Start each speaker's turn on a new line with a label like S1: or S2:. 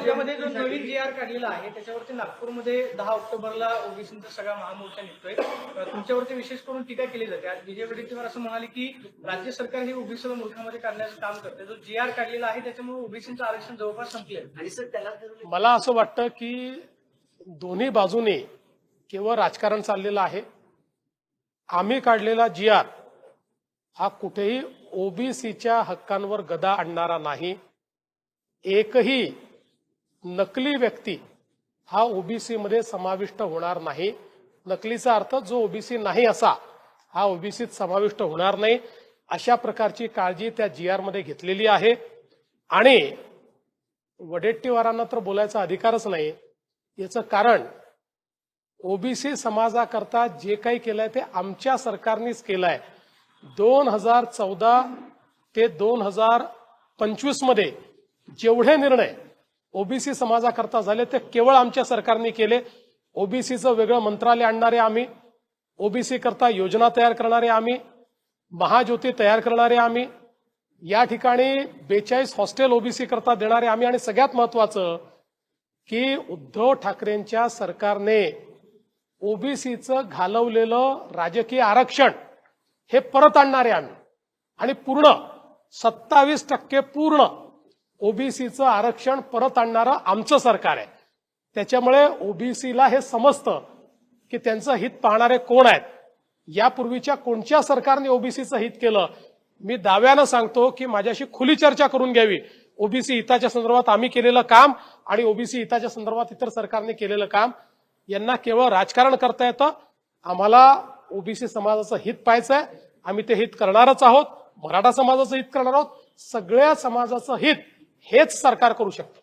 S1: राज्यामध्ये जो नवीन जी आर काढलेला आहे त्याच्यावरती नागपूरमध्ये दहा ऑक्टोबरला ओबीसीचा सगळा महामोर्चा निघतोय. तुमच्यावरती विशेष करून टीका केली जाते. आज विजय वडेट्टीवार असं म्हणाले की राज्य सरकार हे ओबीसीला मूर्खामध्ये काढण्याचं काम करते जो जी आर काढलेला आहे त्याच्यामुळे ओबीसीचं आरक्षण जवळपास संपले
S2: आणि सर त्याला
S3: मला असं वाटतं की दोन्ही बाजूने केवळ राजकारण चाललेलं आहे. आम्ही काढलेला जी आर हा कुठेही ओबीसीच्या हक्कांवर गदा आणणारा नाही. एकही नकली व्यक्ती हा ओबीसी मध्ये समाविष्ट होणार नाही. नकलीचा अर्थ जो ओबीसी नाही असा हा ओबीसीत समाविष्ट होणार नाही. अशा प्रकारची काळजी त्या जी आरमध्ये घेतलेली आहे. आणि वडेट्टीवारांना तर बोलायचा अधिकारच नाही. याचं कारण ओबीसी समाजाकरता जे काही केलंय ते आमच्या सरकारनेच केलंय. दोन हजार चौदा ते दोन हजार पंचवीसमध्ये जेवढे निर्णय ओबीसी समाजाकरता झाले ते केवळ आमच्या सरकारने केले. ओबीसीचं वेगळं मंत्रालय आणणारे आम्ही. ओबीसी करता योजना तयार करणारे आम्ही. महाज्योती तयार करणारे आम्ही. या ठिकाणी बेचाळीस हॉस्टेल ओबीसी करता देणारे आम्ही. आणि सगळ्यात महत्वाचं की उद्धव ठाकरेंच्या सरकारने ओबीसीचं घालवलेलं राजकीय आरक्षण हे परत आणणारे आम्ही. आणि पूर्ण सत्तावीस टक्के पूर्ण ओबीसीचं आरक्षण परत आणणारं आमचं सरकार आहे. त्याच्यामुळे ओबीसीला हे समजतं की त्यांचं हित पाहणारे कोण आहेत. यापूर्वीच्या कोणत्या सरकारने ओबीसीचं हित केलं? मी दाव्यानं सांगतो की माझ्याशी खुली चर्चा करून घ्यावी. ओबीसी हिताच्या संदर्भात आम्ही केलेलं काम आणि ओबीसी हिताच्या संदर्भात इतर सरकारने केलेलं काम यांना केवळ राजकारण करता येतं. आम्हाला ओबीसी समाजाचं हित पाहायचं आहे आम्ही ते हित करणारच आहोत. मराठा समाजाचं हित करणार आहोत. सगळ्या समाजाचं हित हेच सरकार करू शकतं.